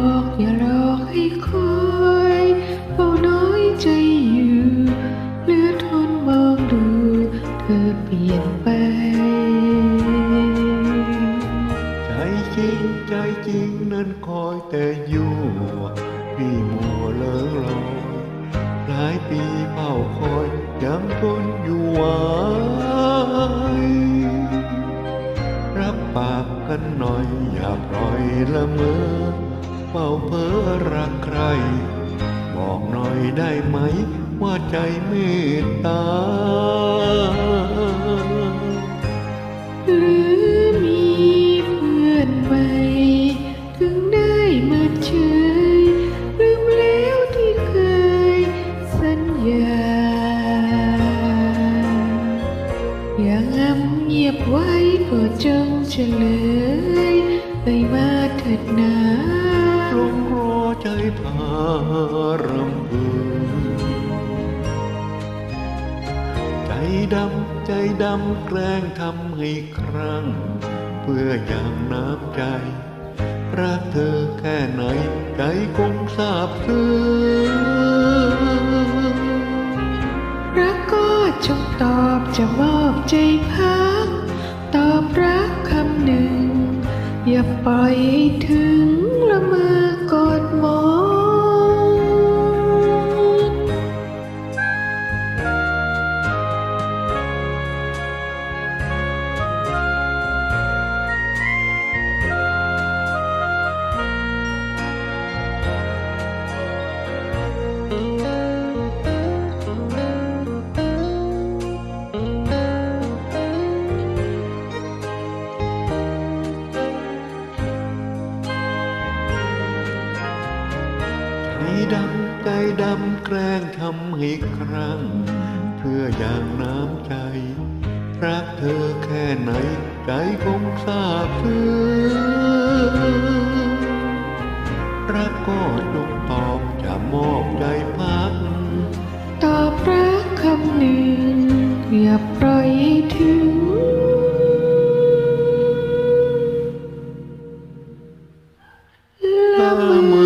บอกอย่าหลอให้คอยเฝ้าน้อยใจอยู่เหลือทนมองดู เธอเปลี่ยนไป ใจจริงใจจริงนั้นคอยแต่อยู่พี่มัวเลิงลอยหลายปีเฝ้าคอยยังทนอยู่ไหวรับปากกันหน่อยอย่าปล่อยละเมอ เฝ้าเพ้อรักใคร บอกหน่อยได้ไหม ว่าใจเมตตา หรือมีเพื่อนใหม่ถึงได้มาเฉยลืมแล้วที่เคยสัญญา อย่างงำเงียบไว้ก็จงเฉลยไปมาเถิดนา ลงรอใจพารำพึงใจดำใจดำแกล้งทำให้ครั้ง เพื่ออย่างน้ำใจรักเธอแค่ไหนใจคงทราบซึ้งรักก็จงตอบจะมอบใจพัก ตอบรักคำหนึ่ง อย่าปล่อยให้ถึงละเมอ ดำใจดำแกล้งทำให้ครั้ง เพื่ออย่างน้ำใจ รักเธอแค่ไหนใจคงทราบซึ้ง รักก็จงตอบจะมอบใจพัก ตอบรักคำหนึ่งอย่าปล่อยทิ้งละเมอ